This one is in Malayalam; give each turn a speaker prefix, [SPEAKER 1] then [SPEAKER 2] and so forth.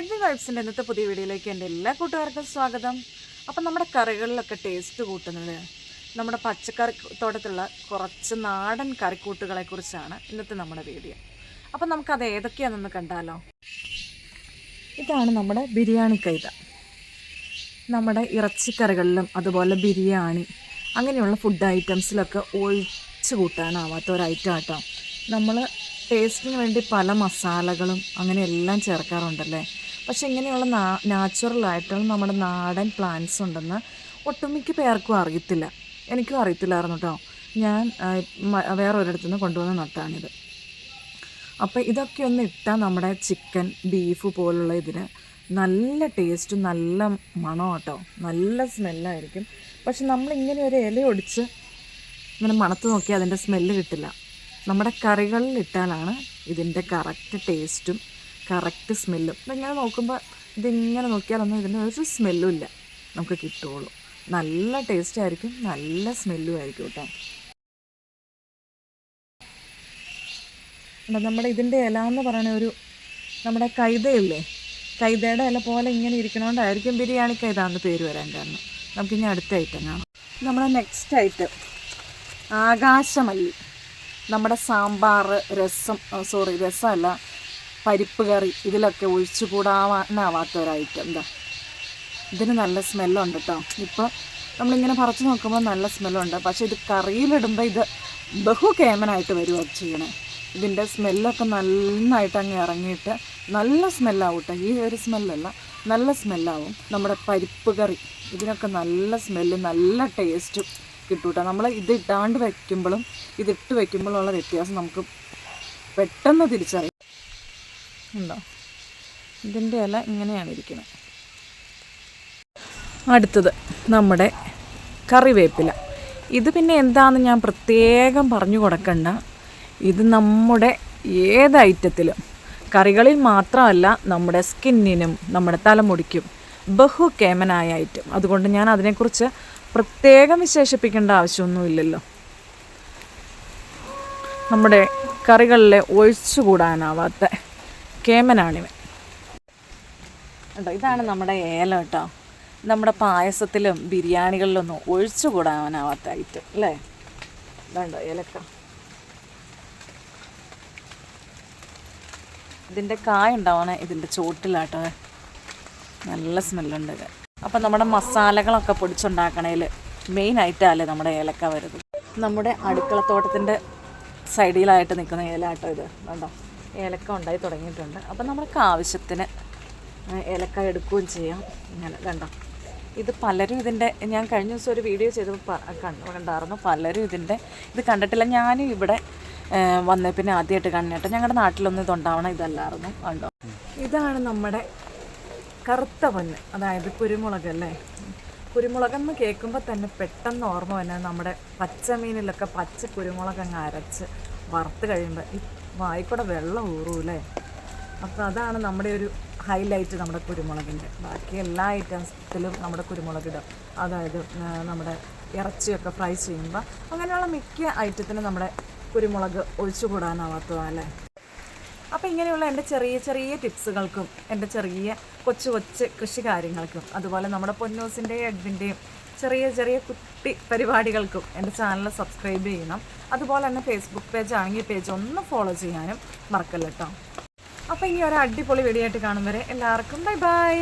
[SPEAKER 1] എഡ്വിൻ വൈബ്സിന്റെ ഇന്നത്തെ പുതിയ വീഡിയോയിലേക്ക് എന്റെ എല്ലാ കൂട്ടുകാർക്കും സ്വാഗതം. അപ്പം നമ്മുടെ കറികളിലൊക്കെ ടേസ്റ്റ് കൂട്ടുന്നത് നമ്മുടെ പച്ചക്കറി തോട്ടത്തിലുള്ള കുറച്ച് നാടൻ കറിക്കൂട്ടുകളെ കുറിച്ചാണ് ഇന്നത്തെ നമ്മുടെ വീഡിയോ. അപ്പം നമുക്കത് ഏതൊക്കെയാണെന്ന് കണ്ടാലോ? ഇതാണ് നമ്മുടെ ബിരിയാണി കൈത. നമ്മുടെ ഇറച്ചിക്കറികളിലും അതുപോലെ ബിരിയാണി അങ്ങനെയുള്ള ഫുഡ് ഐറ്റംസിലൊക്കെ ഒഴിച്ചു കൂട്ടാനാവാത്ത ഒരു ഐറ്റം ആട്ടോ. നമ്മൾ ടേസ്റ്റിന് വേണ്ടി പല മസാലകളും അങ്ങനെ എല്ലാം ചേർക്കാറുണ്ടല്ലേ? പക്ഷെ ഇങ്ങനെയുള്ള നാ നാച്ചുറൽ ആയിട്ടുള്ള നമ്മുടെ നാടൻ പ്ലാന്റ്സ് ഉണ്ടെന്ന് ഒട്ടുമിക്ക പേർക്കും അറിയത്തില്ല. എനിക്കും അറിയത്തില്ലായിരുന്നു കേട്ടോ ഞാൻ വേറൊരിടത്തു നിന്ന് കൊണ്ടുവന്ന് നട്ടാണിത്. അപ്പോൾ ഇതൊക്കെ ഒന്ന് ഇട്ടാൽ നമ്മുടെ ചിക്കൻ ബീഫ് പോലുള്ള ഇതിന് നല്ല ടേസ്റ്റും നല്ല മണം കേട്ടോ നല്ല സ്മെല്ലായിരിക്കും പക്ഷെ നമ്മളിങ്ങനെ ഒരു ഇല ഒടിച്ച് ഇങ്ങനെ മണത്ത് നോക്കിയാൽ അതിന്റെ സ്മെല്ല് കിട്ടില്ല. നമ്മുടെ കറികളിൽ ഇട്ടാലാണ് ഇതിന്റെ കറക്റ്റ് ടേസ്റ്റും കറക്റ്റ് സ്മെല്ലും. ഇതിങ്ങനെ നോക്കുമ്പോൾ ഇതിങ്ങനെ നോക്കിയാലൊന്നും ഇതിന് ഒരു സ്മെല്ലും ഇല്ല. നമുക്ക് കിട്ടുകയുള്ളൂ നല്ല ടേസ്റ്റ് ആയിരിക്കും നല്ല സ്മെല്ലും ആയിരിക്കും കേട്ടോ. നമ്മുടെ ഇതിന്റെ ഇല എന്ന് പറയുന്ന ഒരു നമ്മുടെ കൈതയില്ലേ? കൈതയുടെ ഇല പോലെ ഇങ്ങനെ ഇരിക്കണോണ്ടായിരിക്കും ബിരിയാണി കൈത എന്ന് പേര് വരാൻ കാരണം. നമുക്കിനി അടുത്ത ഐറ്റം കാണാം. നമ്മുടെ നെക്സ്റ്റ് ഐറ്റം ആകാശമല്ലി. നമ്മുടെ സാമ്പാർ രസം സോറി രസമല്ല. പരിപ്പ് കറി ഇതിലൊക്കെ ഒഴിച്ചു കൂടാനാവാത്ത ഒരു ഐറ്റം എന്താ? ഇതിന് നല്ല സ്മെല്ലുണ്ട് കേട്ടോ ഇപ്പോൾ നമ്മളിങ്ങനെ പറിച്ചു നോക്കുമ്പോൾ നല്ല സ്മെല്ലുണ്ട്. പക്ഷേ ഇത് കറിയിലിടുമ്പോൾ ഇത് ബഹു കേമനായിട്ട് വരുക ചെയ്യണേ. ഇതിന്റെ സ്മെല്ലൊക്കെ നന്നായിട്ട് അങ്ങ് ഇറങ്ങിയിട്ട് നല്ല സ്മെല്ലാവും ഈ ഒരു സ്മെല്ലല്ല നല്ല സ്മെല്ലാവും. നമ്മുടെ പരിപ്പ് കറി ഇതിനൊക്കെ നല്ല സ്മെല്ല് നല്ല ടേസ്റ്റും കേട്ടോ നമ്മൾ ഇത് ഇട്ടാണ്ട് വയ്ക്കുമ്പോഴും ഇതിട്ട് വയ്ക്കുമ്പോഴുള്ള വ്യത്യാസം നമുക്ക് പെട്ടെന്ന് തിരിച്ചറിയാം. ഉണ്ടോ? ഇതിന്റെ ഇല ഇങ്ങനെയാണ് ഇരിക്കുന്നത് അടുത്തത് നമ്മുടെ കറിവേപ്പില. ഇത് പിന്നെ എന്താണെന്ന് ഞാൻ പ്രത്യേകം പറഞ്ഞു കൊടുക്കണ്ട. ഇത് നമ്മുടെ ഏത് ഐറ്റത്തിലും കറികളിൽ മാത്രമല്ല നമ്മുടെ സ്കിന്നിനും നമ്മുടെ തലമുടിക്കും ബഹുകേമനായ ഐറ്റം. അതുകൊണ്ട് ഞാൻ അതിനെക്കുറിച്ച് പ്രത്യേകം വിശേഷിപ്പിക്കേണ്ട ആവശ്യമൊന്നുമില്ലല്ലോ നമ്മുടെ കറികളിലെ ഒഴിച്ചുകൂടാനാവാത്ത കേമനാണിവൻ. കേട്ടോ ഇതാണ് നമ്മുടെ ഏലം കേട്ടോ. നമ്മുടെ പായസത്തിലും ബിരിയാണികളിലൊന്നും ഒഴിച്ചുകൂടാനാവാത്ത ഐറ്റം അല്ലേ? ഇതുണ്ടോ ഏലക്ക? ഇതിന്റെ കായ ഉണ്ടാവണേ ഇതിന്റെ ചോട്ടിലാട്ടോ നല്ല സ്മെല്ലുണ്ട് അപ്പം നമ്മുടെ മസാലകളൊക്കെ പൊടിച്ചുണ്ടാക്കണേൽ മെയിൻ ഐറ്റമല്ലേ നമ്മുടെ ഏലക്ക വരുന്നത്. നമ്മുടെ അടുക്കളത്തോട്ടത്തിന്റെ സൈഡിലായിട്ട് നിൽക്കുന്ന ഏലാട്ടോ ഇത്. കണ്ടോ? ഏലക്ക ഉണ്ടായി തുടങ്ങിയിട്ടുണ്ട്. അപ്പം നമുക്ക് ആവശ്യത്തിന് ഏലക്ക എടുക്കുകയും ചെയ്യാം. ഇങ്ങനെ കണ്ടോ? ഇത് പലരും ഇതിന്റെ ഞാൻ കഴിഞ്ഞ ദിവസം ഒരു വീഡിയോ ചെയ്ത് കണ്ടുണ്ടായിരുന്നു പലരും ഇതിന്റെ ഇത് കണ്ടിട്ടില്ല. ഞാനും ഇവിടെ വന്ന. പിന്നെ ആദ്യമായിട്ട് കണ്ടിട്ട് ഞങ്ങളുടെ നാട്ടിലൊന്നും ഇതുണ്ടാവണം ഇതല്ലായിരുന്നു. കണ്ടോ? ഇതാണ് നമ്മുടെ കറുത്ത പൊന്ന് അതായത് കുരുമുളക് അല്ലേ? കുരുമുളകെന്ന് കേൾക്കുമ്പോൾ തന്നെ പെട്ടെന്ന് ഓർമ്മ വരുന്നത് നമ്മുടെ പച്ചമീനിലൊക്കെ പച്ച കുരുമുളക് അരച്ച് വറുത്ത് കഴിയുമ്പോൾ വായിക്കൂടെ വെള്ളം ഊറൂല്ലേ? അപ്പോൾ അതാണ് നമ്മുടെ ഒരു ഹൈലൈറ്റ് നമ്മുടെ കുരുമുളകിന്റെ ബാക്കി എല്ലാ ഐറ്റംസിലും നമ്മുടെ കുരുമുളക് ഇടും അതായത് നമ്മുടെ ഇറച്ചിയൊക്കെ ഫ്രൈ ചെയ്യുമ്പോൾ അങ്ങനെയുള്ള മിക്ക ഐറ്റത്തിനും നമ്മുടെ കുരുമുളക് ഒഴിച്ചുകൂടാനാവാത്തതല്ലേ അപ്പോൾ ഇങ്ങനെയുള്ള എന്റെ ചെറിയ ചെറിയ ടിപ്സുകൾക്കും എന്റെ ചെറിയ കൊച്ചു കൊച്ചു കൃഷി കാര്യങ്ങൾക്കും അതുപോലെ നമ്മുടെ പൊന്നൂസിന്റെയും എഡ്വിന്റെയും ചെറിയ ചെറിയ കുട്ടി പരിപാടികൾക്കും എന്റെ ചാനൽ സബ്സ്ക്രൈബ് ചെയ്യണം. അതുപോലെ തന്നെ ഫേസ്ബുക്ക് പേജ് ആണെങ്കിൽ പേജ് ഒന്ന് ഫോളോ ചെയ്യാനും മറക്കല്ല അപ്പോൾ ഇനി ഒരു അടിപൊളി വീഡിയോ ആയിട്ട് കാണും വരെ എല്ലാവർക്കും. Bye bye